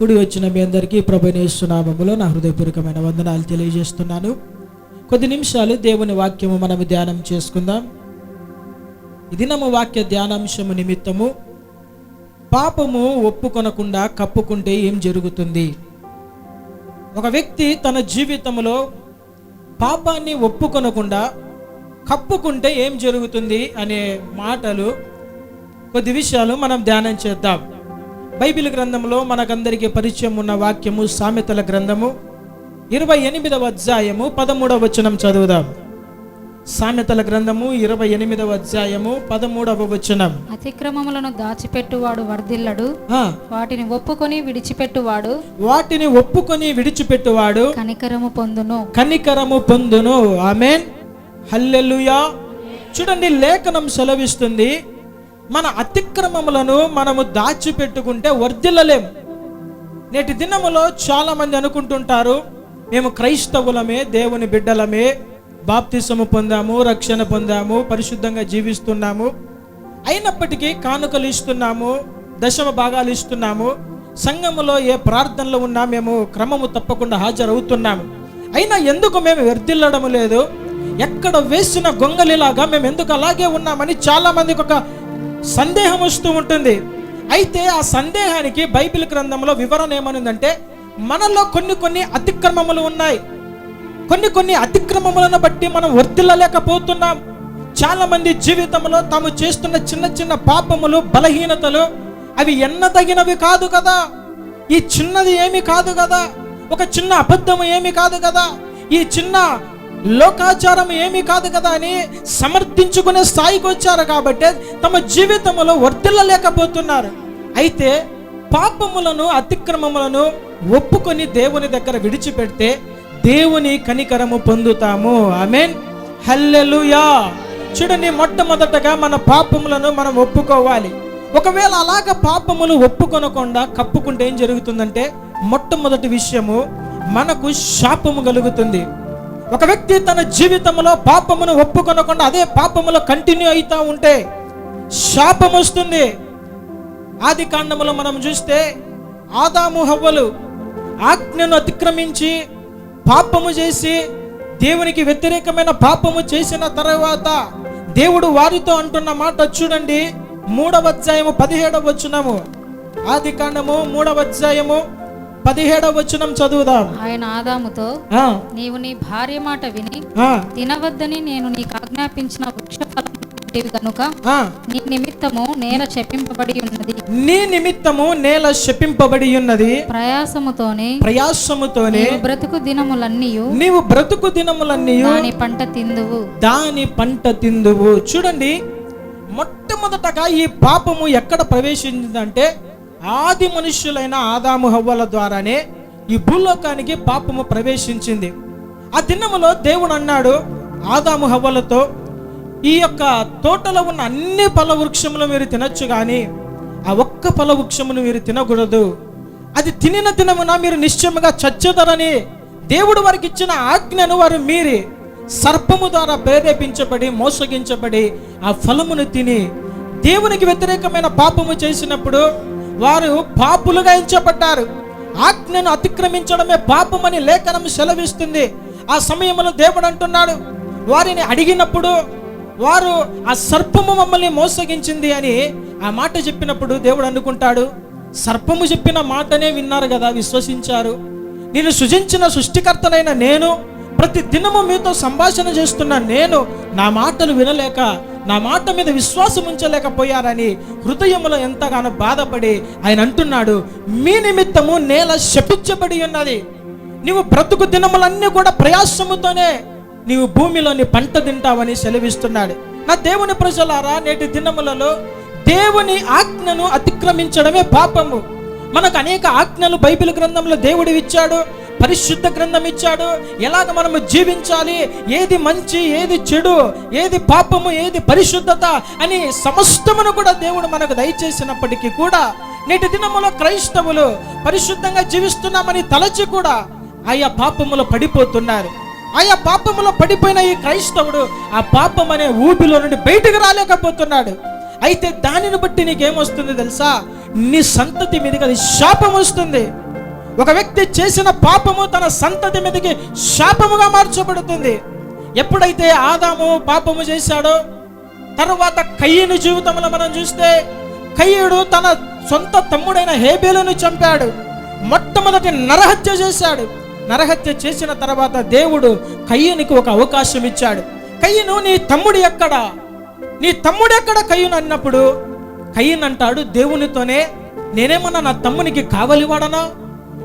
కూడి వచ్చిన మీ అందరికీ ప్రభనేస్తున్నామములో నా హృదయపూర్వకమైన వందనాలు తెలియజేస్తున్నాను. కొద్ది నిమిషాలు దేవుని వాక్యము మనము ధ్యానం చేసుకుందాం. దినము వాక్య ధ్యానాంశము నిమిత్తము పాపము ఒప్పుకొనకుండా కప్పుకుంటే ఏం జరుగుతుంది? ఒక వ్యక్తి తన జీవితంలో పాపాన్ని ఒప్పుకొనకుండా కప్పుకుంటే ఏం జరుగుతుంది? అనే మాటలు కొద్ది విషయాలు మనం ధ్యానం చేద్దాం. బైబిల్ గ్రంథంలో మనకందరికీ పరిచయం ఉన్న వాక్యము సామెతల గ్రంథము ఇరవై ఎనిమిదవ అధ్యాయము పదమూడవ వచనం చదువుదాం. సామెతల గ్రంథము ఇరవై ఎనిమిదవ అధ్యాయము పదమూడవ వచనం. అతిక్రమములను దాచిపెట్టువాడు వర్ధిల్లడు. వాటిని ఒప్పుకొని విడిచిపెట్టువాడు. వాటిని ఒప్పుకొని విడిచిపెట్టువాడు. కనికరము పొందును. కనికరము పొందును. ఆమెన్. హల్లెలూయా. చూడండి లేఖనం సెలవిస్తుంది. మన అతిక్రమములను మనము దాచిపెట్టుకుంటే వర్ధిల్లలేం. నేటి దినములో చాలామంది అనుకుంటుంటారు మేము క్రైస్తవులమే దేవుని బిడ్డలమే బాప్తిసము పొందాము రక్షణ పొందాము పరిశుద్ధంగా జీవిస్తున్నాము. అయినప్పటికీ కానుకలు ఇస్తున్నాము దశమ భాగాలు ఇస్తున్నాము. సంఘములో ఏ ప్రార్థనలో ఉన్నా మేము క్రమము తప్పకుండా హాజరవుతున్నాము. అయినా ఎందుకు మేము వ్యర్థిల్లడం లేదు? ఎక్కడ వేసిన గొంగలిలాగా మేము ఎందుకు అలాగే ఉన్నామని చాలామందికి ఒక సందేహం వస్తూ ఉంటుంది. అయితే ఆ సందేహానికి బైబిల్ గ్రంథంలో వివరణ ఏమనుందంటే మనలో కొన్ని కొన్ని అతిక్రమములు ఉన్నాయి. కొన్ని కొన్ని అతిక్రమములను బట్టి మనం వర్తిల్లలేకపోతున్నాం చాలా మంది జీవితంలో తాము చేస్తున్న చిన్న చిన్న పాపములు బలహీనతలు అవి ఎన్నదగినవి కాదు కదా. ఈ చిన్నది ఏమి కాదు కదా. ఒక చిన్న అబద్ధము ఏమి కాదు కదా. ఈ చిన్న లోకాచారం ఏమీ కాదు కదా అని సమర్థించుకునే స్థాయికి వచ్చారు కాబట్టి తమ జీవితంలో వర్తిల్లలేకపోతున్నారు. అయితే పాపములను అతిక్రమములను ఒప్పుకొని దేవుని దగ్గర విడిచిపెడితే దేవుని కనికరము పొందుతాము. ఆమెన్. హల్లెలుయా. చూడండి మొట్టమొదటగా మన పాపములను మనం ఒప్పుకోవాలి. ఒకవేళ అలాగ పాపములు ఒప్పుకొనకుండా కప్పుకుంటే ఏం జరుగుతుందంటే మొట్టమొదటి విషయము మనకు శాపము కలుగుతుంది. ఒక వ్యక్తి తన జీవితంలో పాపమును ఒప్పుకొనకుండా అదే పాపములో కంటిన్యూ అవుతా ఉంటే శాపం వస్తుంది. ఆది కాండములో మనం చూస్తే ఆదాము హవ్వలు ఆజ్ఞను అతిక్రమించి పాపము చేసి దేవునికి వ్యతిరేకమైన పాపము చేసిన తర్వాత దేవుడు వారితో అంటున్న మాట చూడండి. మూడవ అధ్యాయము పదిహేడవ వచ్చినము ఆది కాండము మూడవ అధ్యాయము పదిహేడవ వచనం చదువుదాం. ఆయన ఆదాముతో నీవు నీ భార్య మాట విని తినవద్దని నేను నీకు ఆజ్ఞాపించిన వృక్షఫలం ఆ. నీ నిమిత్తము నేల చెప్పింపబడి ఉన్నది. నీ నిమిత్తము నేల శపింపబడి ఉన్నది. ప్రయాసముతోనే ప్రయాసముతోనే బ్రతుకు దినములన్నీ నీవు బ్రతుకు దినములన్నీ దాని పంట తిందువు. దాని పంట తిందువు. చూడండి మొట్టమొదటగా ఈ పాపము ఎక్కడ ప్రవేశించిందంటే ఆది మనుష్యులైన ఆదాము హవ్వల ద్వారానే ఈ భూలోకానికి పాపము ప్రవేశించింది. ఆ దినములో దేవుడు అన్నాడు ఆదాము హవ్వలతో ఈ యొక్క తోటలో ఉన్న అన్ని పల వృక్షములు మీరు తినొచ్చు కానీ ఆ ఒక్క పల వృక్షమును మీరు తినకూడదు. అది తినిన దినమున మీరు నిశ్చయముగా చచ్చెదరని దేవుడు వారికి ఇచ్చిన ఆజ్ఞను వారు మీరి. సర్పము ద్వారా ప్రేరేపించబడి మోసగించబడి ఆ ఫలమును తిని దేవునికి వ్యతిరేకమైన పాపము చేసినప్పుడు వారు పాపులుగా ఎంచబడ్డారు. ఆజ్ఞను అతిక్రమించడమే పాపమని లేఖనం సెలవిస్తుంది. ఆ సమయంలో దేవుడు అంటున్నాడు వారిని అడిగినప్పుడు వారు ఆ సర్పము మమ్మల్ని మోసగించింది అని ఆ మాట చెప్పినప్పుడు దేవుడు అనుకుంటాడు సర్పము చెప్పిన మాటనే విన్నారు కదా విశ్వసించారు. నేను సృజించిన సృష్టికర్తనైన నేను ప్రతి దినము మీతో సంభాషణ చేస్తున్న నేను నా మాటలు వినలేక నా మాట మీద విశ్వాసం ఉంచలేకపోయారని హృదయములో ఎంతగానో బాధపడి ఆయన అంటున్నాడు మీ నిమిత్తము నేల శపించబడి ఉన్నది. నీవు బ్రతుకు దినములన్నీ కూడా ప్రయాసముతోనే నీవు భూమిలోని పంట తింటావని సెలవిస్తున్నాడు. నా దేవుని ప్రజలారా నేటి దినములలో దేవుని ఆజ్ఞను అతిక్రమించడమే పాపము. మనకు అనేక ఆజ్ఞలు బైబిల్ గ్రంథంలో దేవుడు ఇచ్చాడు. పరిశుద్ధ గ్రంథం ఇచ్చాడు. ఎలాగ మనము జీవించాలి? ఏది మంచి ఏది చెడు ఏది పాపము ఏది పరిశుద్ధత అని సమస్తమును కూడా దేవుడు మనకు దయచేసినప్పటికీ కూడా నేటి దినములో క్రైస్తవులు పరిశుద్ధంగా జీవిస్తున్నామని తలచి కూడా ఆయా పాపములో పడిపోతున్నారు. ఆయా పాపములో పడిపోయిన ఈ క్రైస్తవుడు ఆ పాపం అనే ఊపిలో నుండి బయటకు రాలేకపోతున్నాడు. అయితే దానిని బట్టి నీకేమొస్తుంది తెలుసా? నీ సంతతి మీదకి అది శాపం వస్తుంది ఒక వ్యక్తి చేసిన పాపము తన సంతతి మీదకి శాపముగా మార్చబడుతుంది. ఎప్పుడైతే ఆదాము పాపము చేశాడో తరువాత కయ్యని జీవితంలో మనం చూస్తే కయ్యుడు తన సొంత తమ్ముడైన హేబేలును చంపాడు. మొట్టమొదటి నరహత్య చేశాడు. నరహత్య చేసిన తర్వాత దేవుడు కయ్యనికి ఒక అవకాశం ఇచ్చాడు. కయ్యను నీ తమ్ముడు ఎక్కడా? నీ తమ్ముడు ఎక్కడ కయ్యను? అన్నప్పుడు కయ్యన్ అంటాడు దేవునితోనే నేనేమన్నా నా తమ్మునికి కావలివాడనా?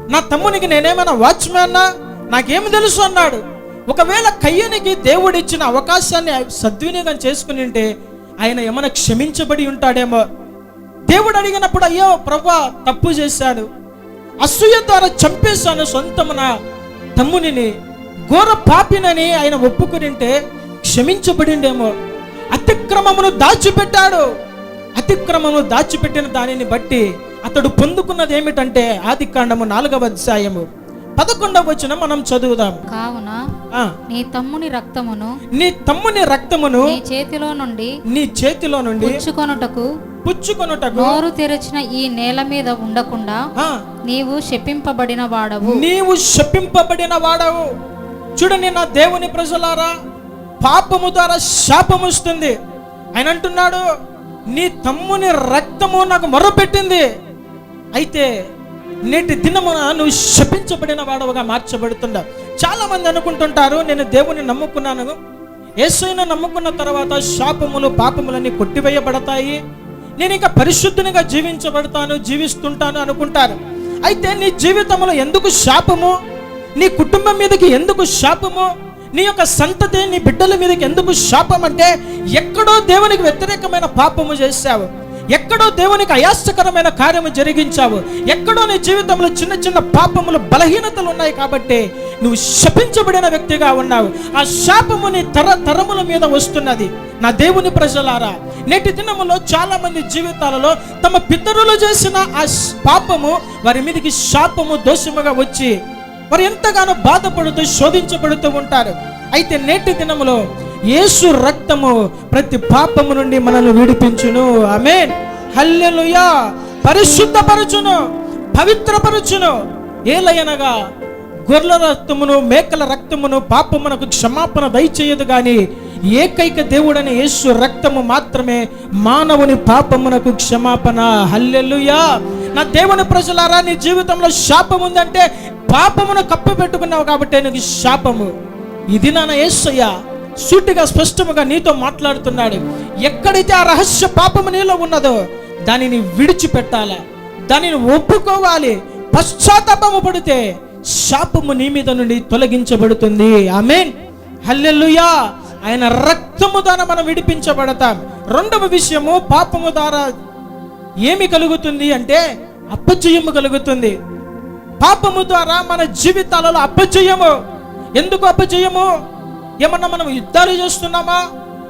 నా తమ్మునికి నేనేమైనా వాచ్మ్యాన్నా నాకేం తెలుసు అన్నాడు. ఒకవేళ కయ్యనికి దేవుడు ఇచ్చిన అవకాశాన్ని సద్వినియోగం చేసుకుని ఉంటే ఆయన ఏమైనా క్షమించబడి ఉంటాడేమో? దేవుడు అడిగినప్పుడు అయ్యో ప్రభా తప్పు చేశాడు. అసూయ ద్వారా చంపేశాను సొంతమున. తమ్మునిని ఘోర పాపినని ఆయన ఒప్పుకునింటే క్షమించబడిండేమో అతిక్రమమును దాచిపెట్టాడు. అతిక్రమమును దాచిపెట్టిన దానిని బట్టి అతడు పొందుకున్నది ఏమిటంటే ఆది కాండము నాలుగవ అధ్యాయము. పదకొండవ వచ్చిన మనం చదువుదాం. కావున ఆ, నీ తమ్ముని రక్తమును నీ తమ్ముని రక్తమును నీ చేతిలో నుండి నీ చేతిలో నుండి పుచ్చుకొనుటకు పుచ్చుకొనుటకు నోరు తెరిచిన ఈ నేల మీద ఉండకుండా ఆ, నీవు శపింపబడిన వాడవు. నీవు శపింపబడిన వాడవు. చూడండి నా దేవుని ప్రజలారా పాపము ద్వారా శాపము వస్తుంది. ఆయన అంటున్నాడు నీ తమ్ముని రక్తము నాకు మొరపెట్టింది. అయితే నేటి దినమున నువ్వు శపించబడిన వాడవుగా మార్చబడుతున్నావు చాలా మంది అనుకుంటుంటారు నేను దేవుని నమ్ముకున్నాను. యేసును నమ్ముకున్న తర్వాత శాపములు పాపములన్నీ కొట్టివేయబడతాయి. నేను ఇంకా పరిశుద్ధునిగా జీవించబడతాను జీవిస్తుంటాను అనుకుంటారు. అయితే నీ జీవితంలో ఎందుకు శాపము? నీ కుటుంబం మీదకి ఎందుకు శాపము? నీ యొక్క సంతతి నీ బిడ్డల మీదకి ఎందుకు శాపం అంటే ఎక్కడో దేవునికి వ్యతిరేకమైన పాపము చేశావు. ఎక్కడో దేవునికి అయాస్యకరమైన కార్యము జరిగించావు. ఎక్కడో నీ జీవితంలో చిన్న చిన్న పాపములు బలహీనతలు ఉన్నాయి కాబట్టి నువ్వు శపించబడిన వ్యక్తిగా ఉన్నావు. ఆ శాపము నీ తర తరముల మీద వస్తున్నది. నా దేవుని ప్రజలారా నేటి దినములో చాలా మంది జీవితాలలో తమ పితరులు చేసిన ఆ పాపము వారి మీదకి శాపము దోషముగా వచ్చి వారు ఎంతగానో బాధపడుతూ శోధించబడుతూ ఉంటారు. అయితే నేటి దినములో యేసు రక్తము ప్రతి పాపము నుండి మనల్ని విడిపించును. ఆమేన్. హల్లెలుయా. పరిశుద్ధపరచును. పవిత్రపరచును. ఏలయనగా గొర్రెల రక్తమును మేకల రక్తమును పాపమునకు క్షమాపణ దయచేయదు కానీ ఏకైక దేవుడని యేసు రక్తము మాత్రమే మానవుని పాపమునకు క్షమాపణ. హల్లెలుయా. నా దేవుని ప్రజలారా నీ జీవితంలో శాపం ఉందంటే పాపమును కప్పి పెట్టుకున్నావు కాబట్టి నీకు శాపము. ఇది నా యేసయ్యా సూటిగా స్పష్టముగా నీతో మాట్లాడుతున్నాడు. ఎక్కడైతే ఆ రహస్య పాపము నీలో ఉన్నదో దానిని విడిచిపెట్టాలా. దానిని ఒప్పుకోవాలి. పశ్చాత్తాపము పడితే శాపము నీ మీద నుండి తొలగించబడుతుంది. ఆమెన్. హల్లెల్లుయా ఆయన రక్తము ద్వారా మనం విడిపించబడతాం. రెండవ విషయము పాపము ద్వారా ఏమి కలుగుతుంది అంటే అప్పజయము కలుగుతుంది. పాపము ద్వారా మన జీవితాలలో అప్పజయము ఎందుకు అప్పజయము ఏమన్నా మనం యుద్ధాలు చేస్తున్నామా?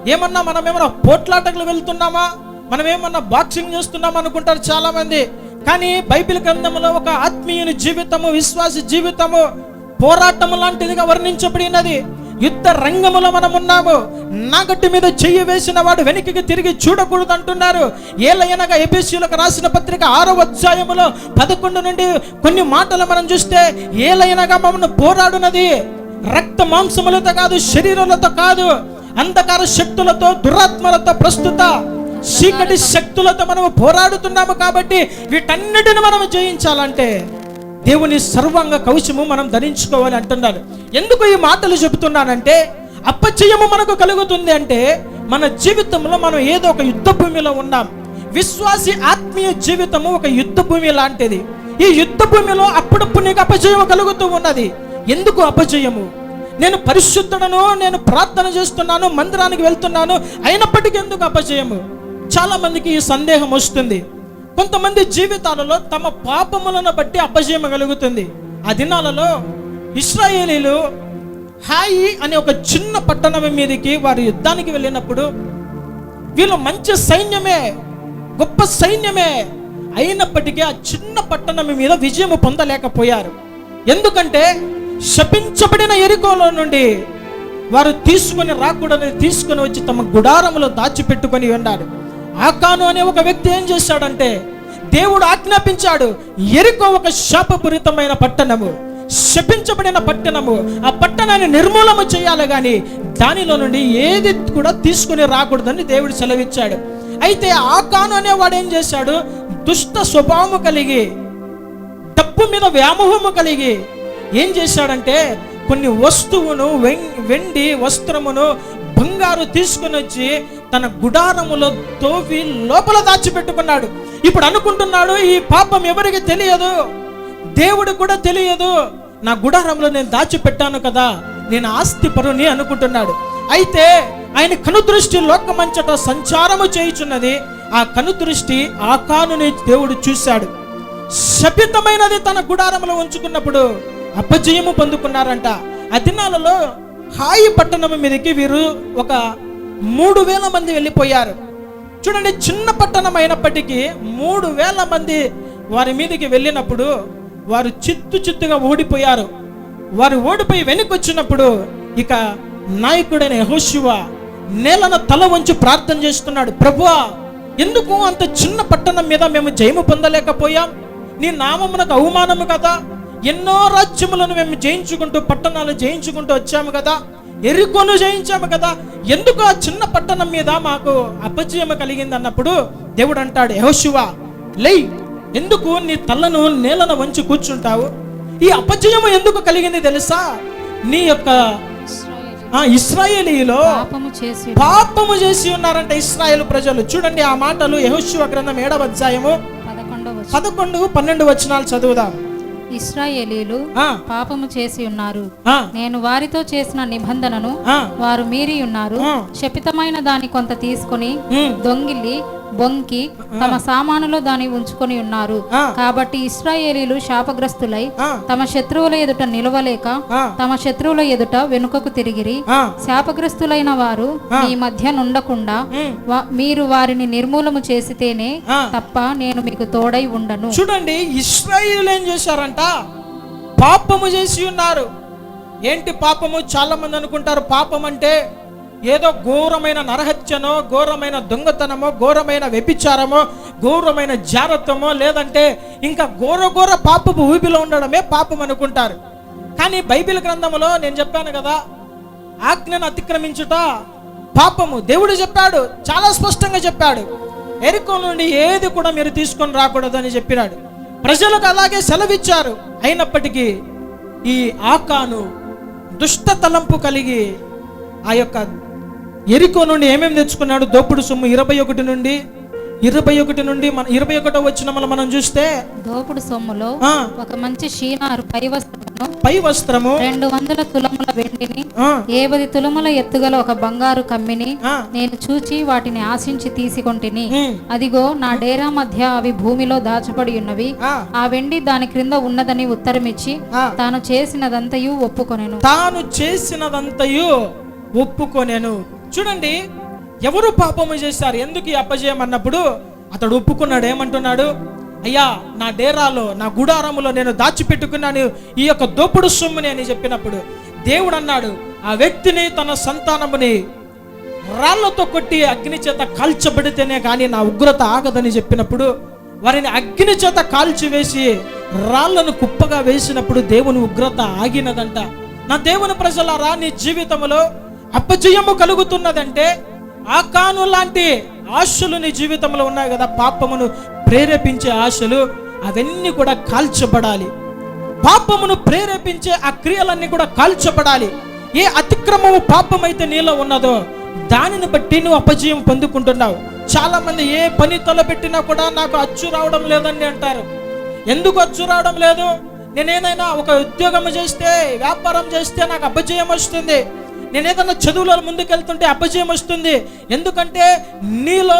ఏమన్నా మనం ఏమన్నా పోట్లాటకులు వెళ్తున్నామా? మనం ఏమన్నా బాక్సింగ్ చేస్తున్నామా అనుకుంటారు చాలా మంది కానీ బైబిల్ గ్రంథంలో ఒక ఆత్మీయుని జీవితము విశ్వాస జీవితము పోరాటము లాంటిదిగా వర్ణించబడినది. యుద్ధ రంగములో మనం ఉన్నాము. నాగట్టి మీద చెయ్యి వేసిన వాడు వెనక్కి తిరిగి చూడకూడదు అంటున్నారు. ఏలయనగా ఎబిసిలకు రాసిన పత్రిక ఆరో అధ్యాయములో పదకొండు నుండి కొన్ని మాటలు మనం చూస్తే ఏలయనగా మమ్మల్ని పోరాడునది. రక్త మాంసములతో కాదు శరీరాలతో కాదు అంధకార శక్తులతో దురాత్మలతో ప్రస్తుత చీకటి శక్తులతో మనము పోరాడుతున్నాము కాబట్టి వీటన్నిటిని మనం జయించాలంటే దేవుని సర్వాంగ కవచము మనం ధరించుకోవాలి అంటున్నారు ఎందుకు ఈ మాటలు చెబుతున్నానంటే అప్పచయము మనకు కలుగుతుంది అంటే మన జీవితంలో మనం ఏదో ఒక యుద్ధ భూమిలో ఉన్నాం. విశ్వాసి ఆత్మీయ జీవితము ఒక యుద్ధ భూమి లాంటిది. ఈ యుద్ధ భూమిలో అప్పుడప్పుడు నీకు అపజయం కలుగుతూ ఉన్నది. ఎందుకు అపజయము? నేను పరిశుద్ధుడను నేను ప్రార్థన చేస్తున్నాను మందిరానికి వెళ్తున్నాను అయినప్పటికీ ఎందుకు అపజయము? చాలా మందికి ఈ సందేహం వస్తుంది. కొంతమంది జీవితాలలో తమ పాపములను బట్టి అపజయం కలుగుతుంది. ఆ దినాలలో ఇస్రాయేలీలు హాయి అనే ఒక చిన్న పట్టణం మీదకి వారు యుద్ధానికి వెళ్ళినప్పుడు వీళ్ళు మంచి సైన్యమే గొప్ప సైన్యమే అయినప్పటికీ ఆ చిన్న పట్టణం మీద విజయం పొందలేకపోయారు. ఎందుకంటే శపించబడిన ఎరుకోలో నుండి వారు తీసుకొని రాకూడని తీసుకొని వచ్చి తమ గుడారములో దాచిపెట్టుకొని ఉన్నారు. ఆకాను అనే ఒక వ్యక్తి ఏం చేశాడంటే దేవుడు ఆజ్ఞాపించాడు ఎరుకో ఒక శాపపూరితమైన పట్టణము శపించబడిన పట్టణము ఆ పట్టణాన్ని నిర్మూలన చేయాలి కానీ దానిలో నుండి ఏది కూడా తీసుకుని రాకూడదని దేవుడు సెలవిచ్చాడు. అయితే ఆ అనేవాడు ఏం చేశాడు? దుష్ట స్వభావము కలిగి డబ్బు మీద వ్యామోహము కలిగి ఏం చేశాడంటే కొన్ని వస్తువును వెం- వెండి వస్త్రమును బంగారు తీసుకుని వచ్చి తన గుడారములో తోవి లోపల దాచిపెట్టుకున్నాడు. ఇప్పుడు అనుకుంటున్నాడు ఈ పాపం ఎవరికి తెలియదు? దేవుడు కూడా తెలియదు. నా గుడారంలో నేను దాచిపెట్టాను కదా నేను ఆస్తి పరుని అనుకుంటున్నాడు. అయితే ఆయన కనుదృష్టి లోకమంచట సంచారము చేయుచున్నది ఆ కనుదృష్టి ఆ కానుని దేవుడు చూశాడు. శపితమైనది తన గుడారంలో ఉంచుకున్నప్పుడు అపజయము పొందుకున్నారంట. అతినాలలో హాయి పట్టణం మీదకి వీరు ఒక మూడు వేల మంది వెళ్ళిపోయారు. చూడండి చిన్న పట్టణం అయినప్పటికీ మూడు వేల మంది వారి మీదకి వెళ్ళినప్పుడు వారు చిత్తు చిత్తుగా ఓడిపోయారు. వారు ఓడిపోయి వెనక్కి వచ్చినప్పుడు ఇక నాయకుడైన యహోశివ నేలన తల వంచి ప్రార్థన చేస్తున్నాడు. ప్రభువా ఎందుకు అంత చిన్న పట్టణం మీద మేము జయము పొందలేకపోయాం? నీ నామమునకు అవమానము కదా? ఎన్నో రాజ్యములను మేము జయించుకుంటూ పట్టణాలు జయించుకుంటూ వచ్చాము కదా. ఎరుకొను జయించాము కదా. ఎందుకు ఆ చిన్న పట్టణం మీద మాకు అపజయం కలిగింది అన్నప్పుడు దేవుడు అంటాడు యహోశివ లై ఎందుకు నీ తలను నేలన వంచి కూర్చుంటావు? ఈ అపజయము ఎందుకు కలిగింది తెలుసా? నీ యొక్క ఇస్రాయేలీలో పాపము చేసి ఉన్నారంట ఇస్రాయేల్ ప్రజలు. చూడండి ఆ మాటలు యెహోషువ గ్రంథం ఏడవ అధ్యాయము. పదకొండు పన్నెండు వచనాలు చదువుదాం. ఇశ్రాయేలీలు ఆ, పాపము చేసి ఉన్నారు. నేను వారితో చేసిన నిబంధనను వారు మీరి ఉన్నారు. శపితమైన దాని కొంత తీసుకుని దొంగిలి బొంకి తమ సామానులో దాన్ని ఉంచుకొని ఉన్నారు. కాబట్టి ఇస్రాయేలీలు శాపగ్రస్తులై తమ శత్రువుల ఎదుట నిలవలేక తమ శత్రువుల ఎదుట వెనుకకు తిరిగిరి. శాపగ్రస్తులైన వారు మీ మధ్య నుండకుండా మీరు వారిని నిర్మూలము చేసితేనే. తప్ప నేను మీకు తోడై ఉండను. చూడండి ఇస్రాయిల్ ఏం చేశారంట? పాపము చేసి ఉన్నారు. ఏంటి పాపము? చాలా మంది అనుకుంటారు పాపం అంటే ఏదో ఘోరమైన నరహత్యనో ఘోరమైన దొంగతనమో ఘోరమైన వ్యభిచారమో ఘోరమైన జారత్వమో లేదంటే ఇంకా ఘోర ఘోర పాపపు ఊపిలో ఉండడమే పాపం అనుకుంటారు. కానీ బైబిల్ గ్రంథములో నేను చెప్పాను కదా ఆజ్ఞను అతిక్రమించుట పాపము. దేవుడు చెప్పాడు చాలా స్పష్టంగా చెప్పాడు ఎరుకో నుండి ఏది కూడా మీరు తీసుకొని రాకూడదు అని చెప్పినాడు. ప్రజలకు అలాగే సెలవిచ్చారు. అయినప్పటికీ ఈ ఆకాను దుష్ట తలంపు కలిగి ఆ యొక్క ఎరికో నుండి ఏమేమి తెచ్చుకున్నాడు? దోపుడు సొమ్ము ఇరవై ఒకటి నుండి ఇరవై ఒకటి నుండి మన ఇరవై ఒకటో వచ్చిన మనం చూస్తే దోపుడు సొమ్ములో ఒక మంచి షీనారు పై వస్త్రమును పై వస్త్రము రెండు వందల తులముల వెండిని ఆ, ఏబది తులముల ఎత్తుగల ఒక బంగారు కమ్మిని నేను చూచి వాటిని ఆశించి తీసుకొంటిని. అదిగో నా డేరా మధ్య అవి భూమిలో దాచబడి ఉన్నవి. ఆ, వెండి దాని క్రింద ఉన్నదని ఉత్తరమిచ్చి. తాను చేసినదంతయు ఒప్పుకొనెను. తాను చేసినదంతయు ఒప్పుకొనేను. చూడండి ఎవరు పాపము చేశారు? ఎందుకు ఈ అపజయం అన్నప్పుడు అతడు ఒప్పుకున్నాడు ఏమంటున్నాడు? అయ్యా నా డేరాలో నా గుడారములో నేను దాచిపెట్టుకున్నాను ఈ యొక్క దోపుడు సొమ్ముని అని చెప్పినప్పుడు దేవుడు అన్నాడు ఆ వ్యక్తిని తన సంతానముని రాళ్ళతో కొట్టి అగ్ని చేత కాల్చబడితేనే కానీ నా ఉగ్రత ఆగదని చెప్పినప్పుడు వారిని అగ్ని చేత కాల్చివేసి రాళ్ళను కుప్పగా వేసినప్పుడు దేవుని ఉగ్రత ఆగినదంట. నా దేవుని ప్రజలారా నీ జీవితంలో అపజయము కలుగుతున్నదంటే ఆకాను లాంటి ఆశలు నీ జీవితంలో ఉన్నాయి కదా పాపమును ప్రేరేపించే ఆశలు అవన్నీ కూడా కాల్చబడాలి. పాపమును ప్రేరేపించే ఆ క్రియలన్నీ కూడా కాల్చబడాలి. ఏ అతిక్రమము పాపమైతే నీలో ఉన్నదో దానిని బట్టి నువ్వు అపజయం పొందుకుంటున్నావు. చాలా మంది ఏ పని తలపెట్టినా కూడా నాకు అచ్చు రావడం లేదని అంటారు. ఎందుకు అచ్చు రావడం లేదు? నేనేదైనా ఒక ఉద్యోగం చేస్తే వ్యాపారం చేస్తే నాకు అపజయం వస్తుంది. నేను ఏదన్నా చదువులో ముందుకెళ్తుంటే అపజయం వస్తుంది. ఎందుకంటే నీలో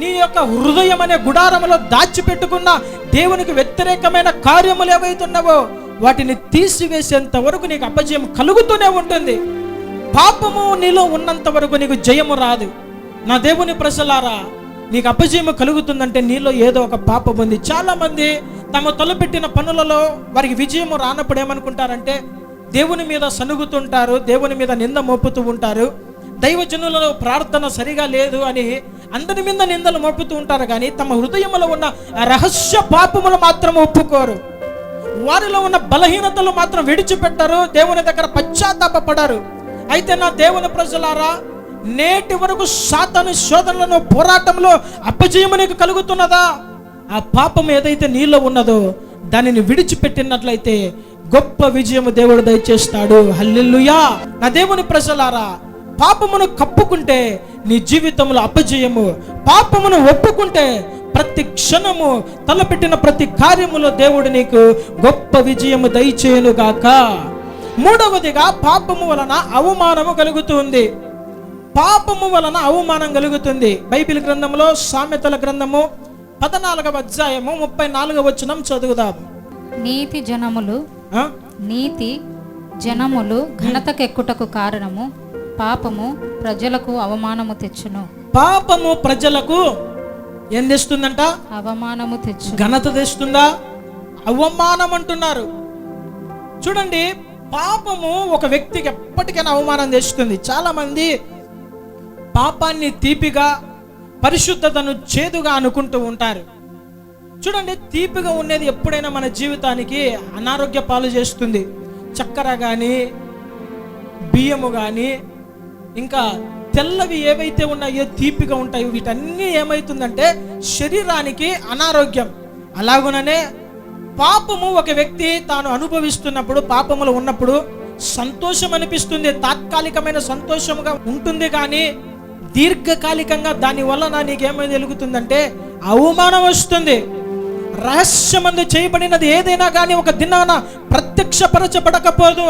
నీ యొక్క హృదయం అనే గుడారములో దాచిపెట్టుకున్న దేవునికి వ్యతిరేకమైన కార్యములు ఏవైతున్నావో వాటిని తీసివేసేంత వరకు నీకు అపజయం కలుగుతూనే ఉంటుంది. పాపము నీలో ఉన్నంత వరకు నీకు జయము రాదు. నా దేవుని ప్రజలారా నీకు అపజయము కలుగుతుందంటే నీలో ఏదో ఒక పాపం ఉంది. చాలామంది తమ తలపెట్టిన పనులలో వారికి విజయము రానప్పుడు ఏమనుకుంటారంటే దేవుని మీద సనుగుతుంటారు దేవుని మీద నింద మోపుతూ ఉంటారు. దైవజనులలో ప్రార్థన సరిగా లేదు అని అందరి మీద నిందలు మోపుతూ ఉంటారు కానీ తమ హృదయంలో ఉన్న రహస్య పాపములు మాత్రం ఒప్పుకోరు. వారిలో ఉన్న బలహీనతలు మాత్రం విడిచిపెట్టారు దేవుని దగ్గర పశ్చాత్తాపపడారు. అయితే నా దేవుని ప్రజలారా నేటి వరకు సాతాను శోధనలను పోరాటంలో అపజయము నీకు కలుగుతున్నదా? ఆ పాపం ఏదైతే నీలో ఉన్నదో దానిని విడిచిపెట్టినట్లయితే గొప్ప విజయము దేవుడు దయచేస్తాడు. హల్లెల్లుయా నా దేవుని ప్రజలారా పాపమును కప్పుకుంటే నీ జీవితంలో అపజయము. పాపమును ఒప్పుకుంటే ప్రతి క్షణము తలపెట్టిన ప్రతి కార్యములో దేవుడు నీకు గొప్ప విజయము దయచేయనుగాక. మూడవదిగా పాపము వలన అవమానము కలుగుతుంది. పాపము వలన అవమానం కలుగుతుంది. బైబిల్ గ్రంథంలో సామెతల గ్రంథము పద్నాలుగవ అధ్యాయము ముప్పై నాలుగవ వచనం చదువుదాం. నీతి జనములు నీతి జనములు ఘనతకెక్కుటకు కారణము పాపము ప్రజలకు అవమానము తెచ్చును. పాపము ప్రజలకు ఏం తెస్తుందంట? అవమానము తెచ్చును. ఘనత తెస్తుందా? అవమానం అంటున్నారు చూడండి పాపము ఒక వ్యక్తికి ఎప్పటికైనా అవమానం తెస్తుంది. చాలా మంది పాపాన్ని తీపిగా పరిశుద్ధతను చేదుగా అనుకుంటూ ఉంటారు. చూడండి తీపిగా ఉండేది ఎప్పుడైనా మన జీవితానికి అనారోగ్య పాలు చేస్తుంది. చక్కెర కానీ బియ్యము కానీ ఇంకా తెల్లవి ఏవైతే ఉన్నాయో తీపిగా ఉంటాయో వీటన్నీ ఏమవుతుందంటే శరీరానికి అనారోగ్యం. అలాగుననే పాపము ఒక వ్యక్తి తాను అనుభవిస్తున్నప్పుడు పాపములు ఉన్నప్పుడు సంతోషం అనిపిస్తుంది తాత్కాలికమైన సంతోషముగా ఉంటుంది కానీ దీర్ఘకాలికంగా దాని వలన నీకేమైనా వెలుగుతుందంటే అవమానం వస్తుంది. రహస్యమందు చేయబడినది ఏదైనా కానీ ఒక దినాన ప్రత్యక్షపరచబడకపోదు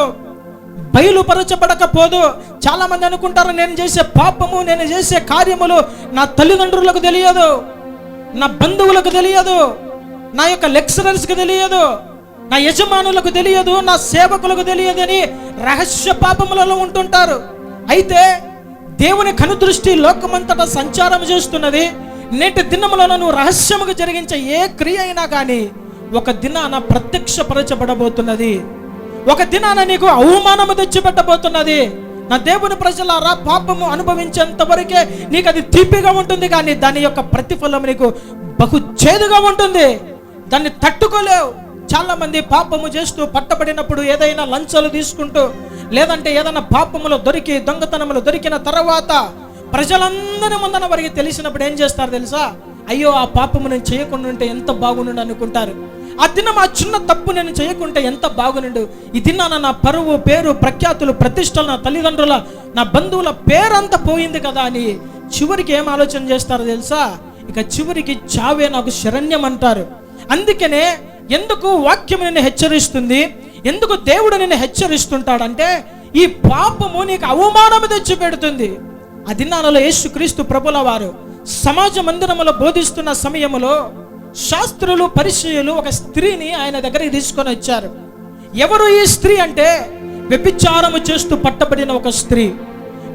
బయలుపరచబడకపోదు. చాలామంది అనుకుంటారు నేను చేసే పాపము నేను చేసే కార్యములు నా తల్లిదండ్రులకు తెలియదు నా బంధువులకు తెలియదు నా యొక్క లెక్చరర్స్కి తెలియదు నా యజమానులకు తెలియదు నా సేవకులకు తెలియదు అని రహస్య పాపములలో ఉంటుంటారు. అయితే దేవుని కనుదృష్టి లోకమంతటా సంచారం చేస్తున్నది నేటి దినములో నువ్వు రహస్యముగా జరిగించే ఏ క్రియ అయినా కానీ ఒక దినాన ప్రత్యక్షపరచబడబోతున్నది. ఒక దినాన నీకు అవమానము తెచ్చిపెట్టబోతున్నది. నా దేవుని ప్రజలారా పాపము అనుభవించేంత వరకే నీకు అది తీపిగా ఉంటుంది కానీ దాని యొక్క ప్రతిఫలం నీకు బహు చేదుగా ఉంటుంది. దాన్ని తట్టుకోలేవు. చాలా మంది పాపము చేస్తూ పట్టబడినప్పుడు ఏదైనా లంచాలు తీసుకుంటూ లేదంటే ఏదైనా పాపములో దొరికి దొంగతనములు దొరికిన తర్వాత ప్రజలందరి ముందన వారికి తెలిసినప్పుడు ఏం చేస్తారు తెలుసా? అయ్యో ఆ పాపము నేను చేయకుండా ఉంటే ఎంత బాగుండు అనుకుంటారు. ఆ దినం ఆ చిన్న తప్పు నేను చేయకుంటే ఎంత బాగునుండు ఈ దినాన నా పరువు పేరు ప్రఖ్యాతులు ప్రతిష్టలు నా తల్లిదండ్రుల నా బంధువుల పేరంతా పోయింది కదా అని చివరికి ఏం ఆలోచన చేస్తారో తెలుసా? ఇక చివరికి చావే నాకు శరణ్యం అంటారు. అందుకనే ఎందుకు వాక్యం నిన్ను హెచ్చరిస్తుంది? ఎందుకు దేవుడు నిన్ను హెచ్చరిస్తుంటాడంటే ఈ పాపము నీకు అవమానము తెచ్చి పెడుతుంది ఆ దినాలలో యేసుక్రీస్తు ప్రభుల వారు సమాజ మందిరములో బోధిస్తున్న సమయములో శాస్త్రులు పరిచయలు ఒక స్త్రీని ఆయన దగ్గరికి తీసుకొని వచ్చారు. ఎవరు ఈ స్త్రీ అంటే? వ్యభిచారము చేస్తూ పట్టబడిన ఒక స్త్రీ.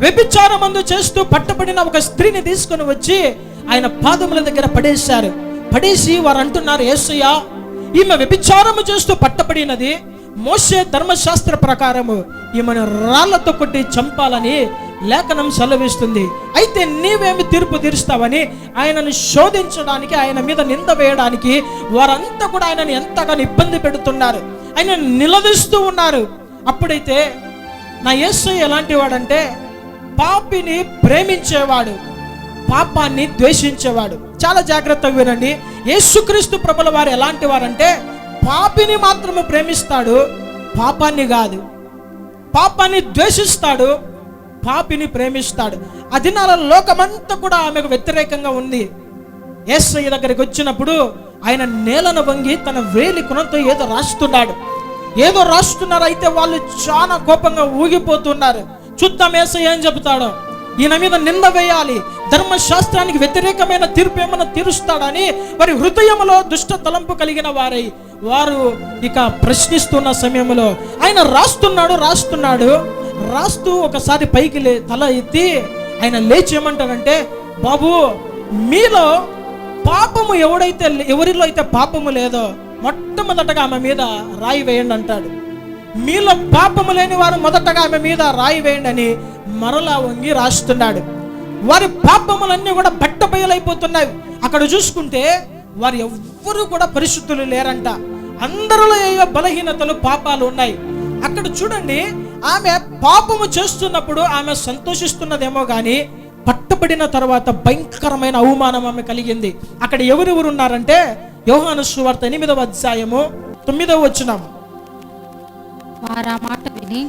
వ్యభిచారమందు చేస్తూ పట్టబడిన ఒక స్త్రీని తీసుకొని వచ్చి ఆయన పాదముల దగ్గర పడేశారు. పడేసి వారు అంటున్నారు యేసయ్య ఈమె వ్యభిచారము చేస్తూ పట్టబడినది. మోసే ధర్మశాస్త్ర ప్రకారము ఈమెను రాళ్ళతో కొట్టి చంపాలని లేఖనం సెలవిస్తుంది. అయితే నీవేమి తీర్పు తీరుస్తావని ఆయనను శోధించడానికి ఆయన మీద నింద వేయడానికి వారంతా కూడా ఆయనను ఎంతగానో ఇబ్బంది పెడుతున్నారు. ఆయన నిలదీస్తూ ఉన్నారు. అప్పుడైతే నా యేసు ఎలాంటి వాడంటే పాపిని ప్రేమించేవాడు పాపాన్ని ద్వేషించేవాడు. చాలా జాగ్రత్తగా వినండి. యేసుక్రీస్తు ప్రభుల వారు ఎలాంటి వారంటే పాపిని మాత్రమే ప్రేమిస్తాడు పాపాన్ని కాదు. పాపాన్ని ద్వేషిస్తాడు పాపిని ప్రేమిస్తాడు. ఆ దినాల లోకమంతా కూడా ఆమెకు వ్యతిరేకంగా ఉంది. ఏసయ్య దగ్గరికి వచ్చినప్పుడు ఆయన నేలను వంగి తన వేలి కుణంతో ఏదో రాస్తున్నాడు. ఏదో రాస్తున్నారు అయితే వాళ్ళు చాలా కోపంగా ఊగిపోతున్నారు. చూద్దాం ఏసయ్య ఏం చెబుతాడో. ఈయన మీద నింద వేయాలి. ధర్మశాస్త్రానికి వ్యతిరేకమైన తీర్పు ఏమైనా తీరుస్తాడని వారి హృదయంలో దుష్ట తలంపు కలిగిన వారై వారు ఇక ప్రశ్నిస్తున్న సమయంలో ఆయన రాస్తున్నాడు రాస్తున్నాడు. రాస్తూ ఒకసారి పైకి లే తల ఎత్తి ఆయన లేచి ఏమంటారంటే బాబు మీలో పాపము ఎవడైతే ఎవరిలో అయితే పాపము లేదో మొట్టమొదటగా ఆమె మీద రాయి వేయండి అంటాడు. మీలో పాపము లేని వారు మొదటగా ఆమె మీద రాయి వేయండి అని మరలా వంగి రాస్తున్నాడు. వారి పాపములన్నీ కూడా బట్టబయలైపోతున్నాయి. అక్కడ చూసుకుంటే వారు ఎవ్వరూ కూడా పరిశుద్ధులు లేరంట. అందరిలో ఏవో బలహీనతలు పాపాలు ఉన్నాయి. అక్కడ చూడండి ఆమె పాపము చేస్తున్నప్పుడు ఆమె సంతోషిస్తున్నదేమో కానీ పట్టబడిన తర్వాత భయంకరమైన అవమానం ఆమె కలిగింది. అక్కడ ఎవరెవరు ఉన్నారంటే యోహాను సువార్త ఎనిమిదవ అధ్యాయము తొమ్మిదవ వచ్చినాము వారు ఆ మాట విని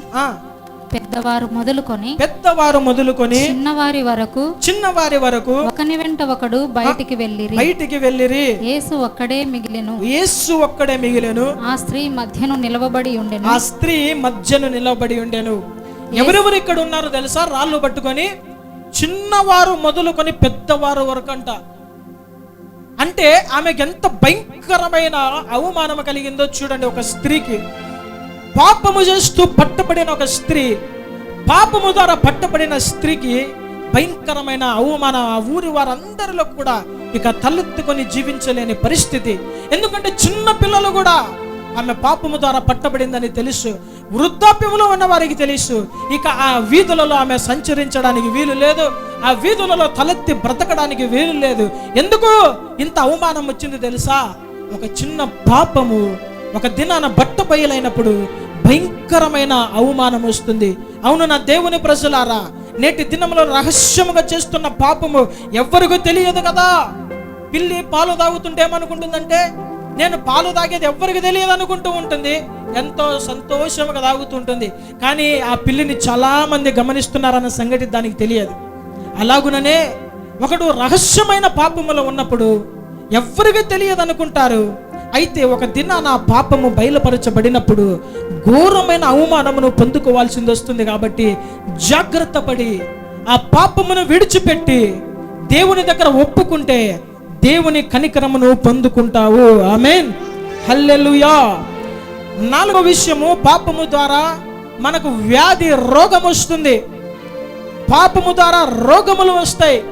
పెద్దవారు మొదలుకొని పెద్దవారు మొదలుకొని చిన్నవారి వరకు చిన్నవారి వరకు ఒకని వెంట ఒకడు బయటికి వెళ్ళిరి. బయటికి వెళ్ళిరి. యేసు ఒక్కడే మిగిలెను. యేసు ఒక్కడే మిగిలెను. ఆ స్త్రీ మధ్యను నిలవబడి ఉండెను. ఆ స్త్రీ మధ్యను నిలబడి ఉండెను. ఎవరెవరు ఇక్కడ ఉన్నారు తెలుసా? రాళ్ళు పట్టుకొని చిన్నవారు మొదలుకొని పెద్దవారు వరకు అంట అంటే ఆమెకి ఎంత భయంకరమైన అవమానం కలిగిందో చూడండి ఒక స్త్రీకి. పాపము చేస్తూ పట్టబడిన ఒక స్త్రీ పాపము ద్వారా పట్టబడిన స్త్రీకి భయంకరమైన అవమానం ఆ ఊరి వారందరిలో కూడా ఇక తలెత్తుకొని జీవించలేని పరిస్థితి. ఎందుకంటే చిన్న పిల్లలు కూడా ఆమె పాపము ద్వారా పట్టబడిందని తెలుసు. వృద్ధాప్యంలో ఉన్న వారికి తెలుసు. ఇక ఆ వీధులలో ఆమె సంచరించడానికి వీలు లేదు. ఆ వీధులలో తలెత్తి బ్రతకడానికి వీలు లేదు. ఎందుకు ఇంత అవమానం వచ్చింది తెలుసా? ఒక చిన్న పాపము ఒక దినాన బట్ట బయలైనప్పుడు భయంకరమైన అవమానం వస్తుంది. అవును నా దేవుని ప్రజలారా నేటి దినంలో రహస్యముగా చేస్తున్న పాపము ఎవ్వరికూ తెలియదు కదా. పిల్లి పాలు తాగుతుంటే ఏమనుకుంటుందంటే నేను పాలు తాగేది ఎవ్వరికి తెలియదు అనుకుంటూ ఉంటుంది. ఎంతో సంతోషంగా తాగుతుంటుంది కానీ ఆ పిల్లిని చాలా మంది గమనిస్తున్నారన్న సంగతి దానికి తెలియదు. అలాగుననే ఒకడు రహస్యమైన పాపములో ఉన్నప్పుడు ఎవ్వరికి తెలియదు అనుకుంటారు. అయితే ఒక దిన నా పాపము బయలుపరచబడినప్పుడు ఘోరమైన అవమానమును పొందుకోవాల్సింది వస్తుంది కాబట్టి జాగ్రత్త పడి ఆ పాపమును విడిచిపెట్టి దేవుని దగ్గర ఒప్పుకుంటే దేవుని కనికరమును పొందుకుంటావు. ఆమెన్. హల్లెలుయా. నాలుగో విషయము పాపము ద్వారా మనకు వ్యాధి రోగం వస్తుంది. పాపము ద్వారా రోగములు వస్తాయి.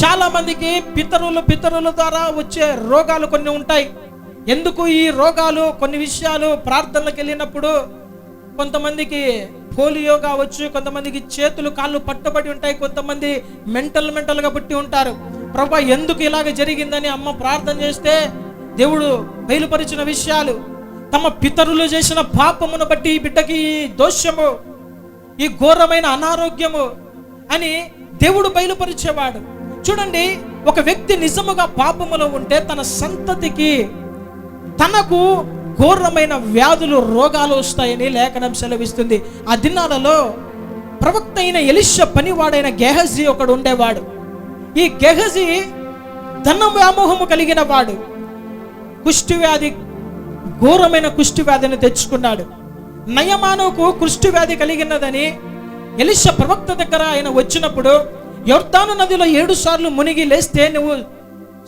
చాలా మందికి పితరులు పితరుల ద్వారా వచ్చే రోగాలు కొన్ని ఉంటాయి. ఎందుకు ఈ రోగాలు? కొన్ని విషయాలు ప్రార్థనలకు వెళ్ళినప్పుడు కొంతమందికి పోలియో కావచ్చు కొంతమందికి చేతులు కాళ్ళు పట్టబడి ఉంటాయి కొంతమంది మెంటల్ మెంటల్గా పుట్టి ఉంటారు. ప్రభా ఎందుకు ఇలాగ జరిగిందని అమ్మ ప్రార్థన చేస్తే దేవుడు బయలుపరిచిన విషయాలు. తమ పితరులు చేసిన పాపమును బట్టి ఈ బిడ్డకి ఈ దోషము ఈ ఘోరమైన అనారోగ్యము అని దేవుడు బయలుపరిచేవాడు. చూడండి ఒక వ్యక్తి నిజముగా పాపములో ఉంటే తన సంతతికి తనకు ఘోరమైన వ్యాధులు రోగాలు వస్తాయని లేఖనం సెలవిస్తుంది. ఆ దినాలలో ప్రవక్త అయిన ఎలిష పనివాడైన గెహజీ ఒకడు ఉండేవాడు. ఈ గెహజీ ధన వ్యామోహము కలిగిన వాడు. కుష్టి వ్యాధి ఘోరమైన కుష్టి వ్యాధిని తెచ్చుకున్నాడు. నయమానుకు కుష్టి వ్యాధి కలిగినదని ఎలిష ప్రవక్త దగ్గర ఆయన వచ్చినప్పుడు యొర్దాను నదిలో ఏడు సార్లు మునిగి లేస్తే నువ్వు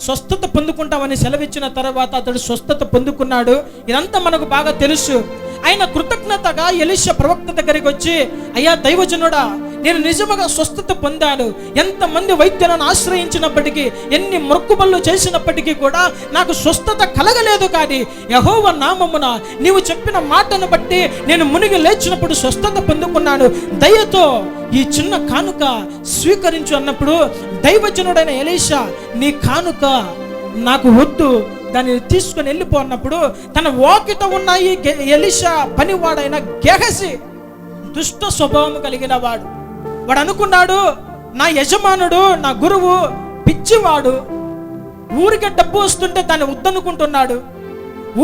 స్వస్థత పొందుకుంటావని సెలవిచ్చిన తర్వాత అతడు స్వస్థత పొందుకున్నాడు. ఇదంతా మనకు బాగా తెలుసు. ఆయన కృతజ్ఞతగా ఎలిష ప్రవక్త దగ్గరికి వచ్చి అయ్యా దైవజనుడా నేను నిజముగా స్వస్థత పొందాను. ఎంతమంది వైద్యులను ఆశ్రయించినప్పటికీ ఎన్ని మొక్కుబళ్ళు చేసినప్పటికీ కూడా నాకు స్వస్థత కలగలేదు కానీ యహోవ నామమున నీవు చెప్పిన మాటను బట్టి నేను మునిగి లేచినప్పుడు స్వస్థత పొందుకున్నాను. దయతో ఈ చిన్న కానుక స్వీకరించు అన్నప్పుడు దైవజనుడైన ఎలీషా నీ కానుక నాకు వద్దు దాన్ని తీసుకొని వెళ్ళిపో అన్నప్పుడు తన వాకిట ఉన్న ఈ గె- పనివాడైన గెహసి దుష్ట స్వభావం కలిగిన వాడు. వాడు అనుకున్నాడు నా యజమానుడు నా గురువు పిచ్చివాడు. ఊరికే డబ్బు వస్తుంటే దాన్ని వద్దనుకుంటున్నాడు.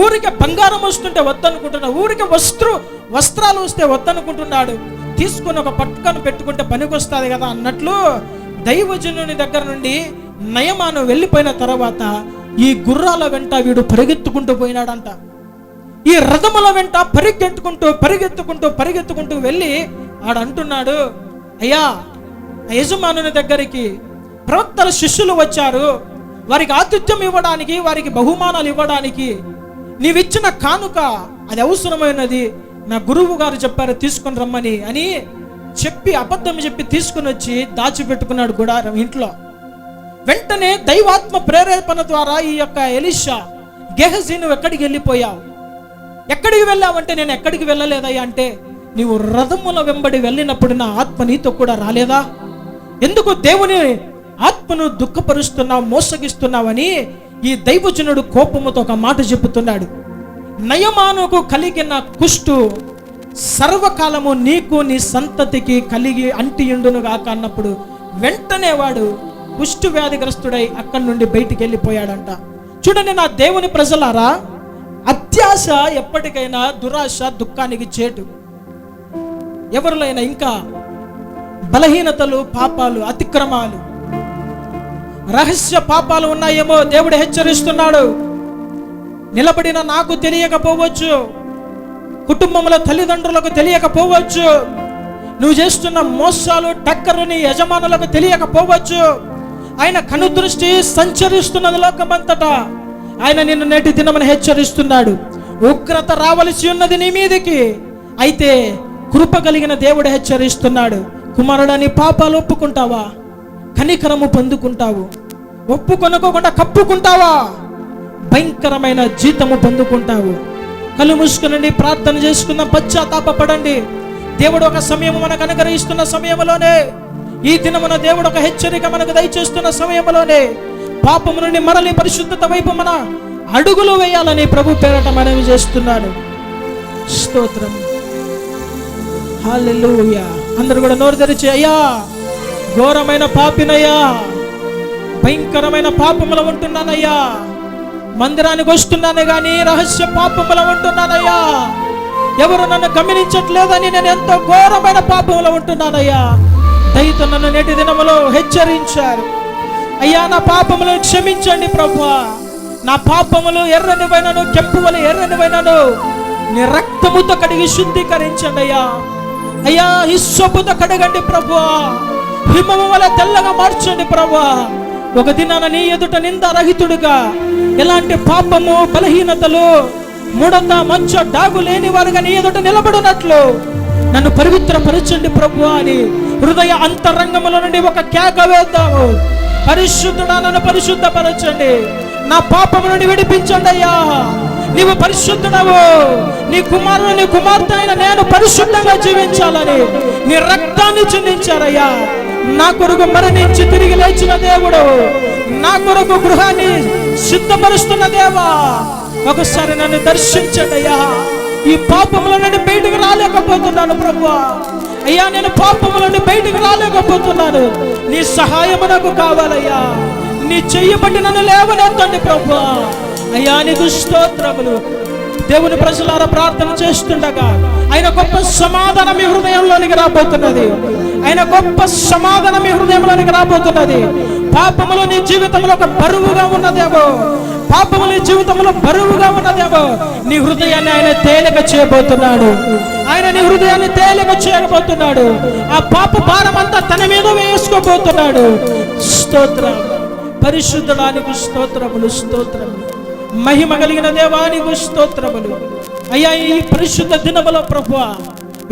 ఊరికే బంగారం వస్తుంటే వద్దనుకుంటున్నాడు. ఊరికే వస్త్రు వస్త్రాలు వస్తే వద్దనుకుంటున్నాడు. తీసుకుని ఒక పట్టుకను పెట్టుకుంటే పనికొస్తుంది కదా అన్నట్లు దైవజనుని దగ్గర నుండి నయమాను వెళ్ళిపోయిన తర్వాత ఈ గుర్రాల వెంట వీడు పరిగెత్తుకుంటూ పోయినాడంట. ఈ రథముల వెంట పరిగెత్తుకుంటూ పరిగెత్తుకుంటూ పరిగెత్తుకుంటూ వెళ్ళి ఆడంటున్నాడు అంటున్నాడు అయ్యా ఆ యజమానుని దగ్గరికి ప్రవక్తల శిష్యులు వచ్చారు. వారికి ఆతిథ్యం ఇవ్వడానికి వారికి బహుమానాలు ఇవ్వడానికి నీవిచ్చిన కానుక అది అవసరమైనది. నా గురువు గారు చెప్పారు తీసుకొని రమ్మని అని చెప్పి అబద్ధం చెప్పి తీసుకుని వచ్చి దాచిపెట్టుకున్నాడు కూడా ఇంట్లో. వెంటనే దైవాత్మ ప్రేరేపణ ద్వారా ఈ యొక్క ఎలిషా గెహజీ నువ్వు ఎక్కడికి వెళ్ళిపోయావు? ఎక్కడికి వెళ్ళావంటే నేను ఎక్కడికి వెళ్ళలేదయ్యా అంటే నీవు రథముల వెంబడి వెళ్ళినప్పుడు నా ఆత్మ నీతో కూడా రాలేదా? ఎందుకు దేవుని ఆత్మను దుఃఖపరుస్తున్నావు మోసగిస్తున్నావని ఈ దైవజనుడు కోపముతో ఒక మాట చెబుతున్నాడు. నయమానుకు కలిగిన కుష్టు సర్వకాలము నీకు నీ సంతతికి కలిగి అంటియుండును గాక అన్నప్పుడు వెంటనే వాడు కుష్టు వ్యాధిగ్రస్తుడై అక్కడి నుండి బయటికి వెళ్ళిపోయాడంట. చూడండి నా దేవుని ప్రజలారా అత్యాశ ఎప్పటికైనా దురాశ దుఃఖానికి చేటు. ఎవరిలైనా ఇంకా బలహీనతలు పాపాలు అతిక్రమాలు రహస్య పాపాలు ఉన్నాయేమో దేవుడు హెచ్చరిస్తున్నాడు. నిలబడిన నాకు తెలియకపోవచ్చు. కుటుంబంలో తల్లిదండ్రులకు తెలియకపోవచ్చు. నువ్వు చేస్తున్న మోసాలు టక్కరుని యజమానులకు తెలియకపోవచ్చు. ఆయన కనుదృష్టి సంచరిస్తున్నది లోకమంతటా. ఆయన నిన్ను నేటి దినమని హెచ్చరిస్తున్నాడు. ఉగ్రత రావలసి ఉన్నది నీ మీదకి. అయితే కృప కలిగిన దేవుడు హెచ్చరిస్తున్నాడు. కుమారుడని పాపాలు ఒప్పుకుంటావా? కనికరము పొందుకుంటావు. ఒప్పుకొనుకోకుండా కప్పుకుంటావా? భయంకరమైన జీతము పొందుకుంటావు. కళ్ళు మూసుకునండి ప్రార్థన చేసుకుందాం పశ్చాత్తాపడండి దేవుడు ఒక సమయం మనకు అనుగ్రహిస్తున్న సమయంలోనే ఈ దినమున దేవుడు ఒక హెచ్చరిక మనకు దయచేస్తున్న సమయంలోనే పాపము నుండి మరలి పరిశుద్ధత వైపు మన అడుగులు వేయాలని ప్రభు పేరట మనవి చేస్తున్నాడు. స్తోత్రం. హల్లెలూయా. అందరు కూడా నోరు తెరిచి అయ్యా ఘోరమైన పాపినయ్యా భయంకరమైన పాపములో ఉంటున్నానయ్యా. మందిరానికి వస్తున్నాను కానీ రహస్య పాపములో ఉంటున్నానయ్యా. ఎవరు నన్ను గమనించట్లేదని నేను ఎంతో ఘోరమైన పాపములో ఉంటున్నానయ్యా. దయతో నన్ను నేటి దినములో హెచ్చరించారు. అయ్యా నా పాపములు క్షమించండి ప్రభు. నా పాపములు ఎర్రనివైనను కెంపువలు ఎర్రనివైనను నీ రక్తముతో కడిగి శుద్ధీకరించండి అయ్యా. అయ్యా హిస్సపుతో కడగండి ప్రభా. హిమము వల్ల తెల్లగా మార్చండి ప్రభా. ఒక దినాన నీ ఎదుట నిందారహితుడుగా ఎలాంటి పాపము బలహీనతలు ముడత మంచ డాగు లేని వారుగా నీ ఎదుట నిలబడినట్లు నన్ను పవిత్రపరచండి ప్రభు అని హృదయ అంతరంగముల నుండి ఒక కేక వేద్దాము. పరిశుద్ధుడా నన్ను పరిశుద్ధపరచండి. నా పాపము నుండి విడిపించండి అయ్యా. నీవు పరిశుద్ధుడవు. నీ కుమారుడు నీ కుమార్తె అయిన నేను పరిశుద్ధంగా జీవించాలని నీ రక్తాన్ని చిందించారయ్యా. నా కొరకు మరణించి తిరిగి లేచిన దేవుడు నా కొరకు గృహాన్ని సిద్ధపరుస్తున్న దేవా. ఒకసారి నన్ను దర్శించడయ్యా. ఈ పాపముల నుండి బయటకు రాలేకపోతున్నాను ప్రభు అయ్యా నేను పాపముల నుండి బయటకు రాలేకపోతున్నాను. నీ సహాయము నాకు కావాలయ్యా. నీ చెయ్యబట్టి నన్ను లేవనెత్తండి ప్రభు అయ్యా నీకు స్తోత్రములు. దేవుని ప్రజలారా ప్రార్థన చేస్తుండగా ఆయన గొప్ప సమాధానం మీ హృదయంలోనికి రాబోతున్నది. ఆయన గొప్ప సమాధానం మీ హృదయంలోనికి రాబోతున్నది. పాపములు నీ జీవితంలో ఒక బరువుగా ఉన్నదేమో. పాపము నీ జీవితంలో బరువుగా ఉన్నదేమో. నీ హృదయాన్ని ఆయన తేలిక చేయబోతున్నాడు. ఆయన నీ హృదయాన్ని తేలిక చేయబోతున్నాడు. ఆ పాప భారం అంతా తన మీద వేసుకోబోతున్నాడు. స్తోత్రం. పరిశుద్ధడానికి స్తోత్రములు స్తోత్రములు. మహిమ కలిగిన దేవానికి స్తోత్రములు. అయ్యా ఈ పరిశుద్ధ దినముల ప్రభు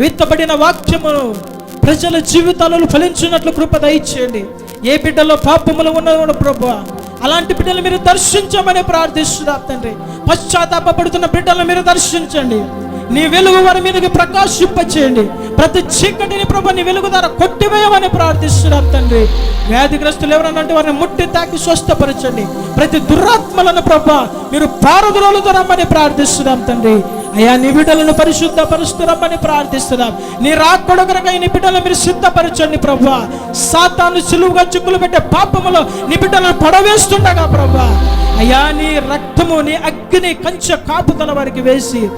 విత్తబడిన వాక్యమును ప్రజల జీవితాలలో ఫలించినట్లు కృప దయచేయండి. ఏ బిడ్డలో పాపములు ఉన్నదో ప్రభు అలాంటి బిడ్డలు మీరు దర్శించమని ప్రార్థిస్తున్నారు తండ్రి. పశ్చాత్తాపడుతున్న బిడ్డలను మీరు దర్శించండి. నీ వెలుగు వారి మీదకి ప్రకాశింపచేయండి. ప్రతి చీకటిని ప్రభు నీ వెలుగు ద్వారా కొట్టివేయమని ప్రార్థిస్తున్నాం తండ్రి. వ్యాధిగ్రస్తులు ఎవరన్నంటే వారిని ముట్టి తాకి స్వస్థపరచండి. ప్రతి దురాత్మలను ప్రభు మీరు పారదురాలు రమ్మని ప్రార్థిస్తున్నాం తండ్రి. అయ్యా నీ బిడ్డలను పరిశుద్ధపరుస్తున్నామని ప్రార్థిస్తున్నాం. నీ రాకొడగరగా నీ బిడ్డలను మీరు సిద్ధపరచండి ప్రభు. సాతాను సులువుగా చిక్కులు పెట్టే పాపములో నీ బిడ్డలను పడవేస్తుండగా ప్రభు. అయ్యా నీ రక్తము నీ అగ్ని కంచె కాపుతల వారికి వేసి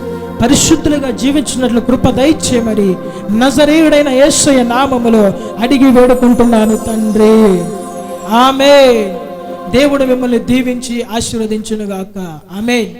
పరిశుద్ధులుగా జీవించినట్లు కృప దయచేయమని నజరేయుడైన యేసయ్య నామములో అడిగి వేడుకుంటున్నాను తండ్రి. ఆమె దేవుడు మిమ్మల్ని దీవించి ఆశీర్వదించునుగాక. ఆమె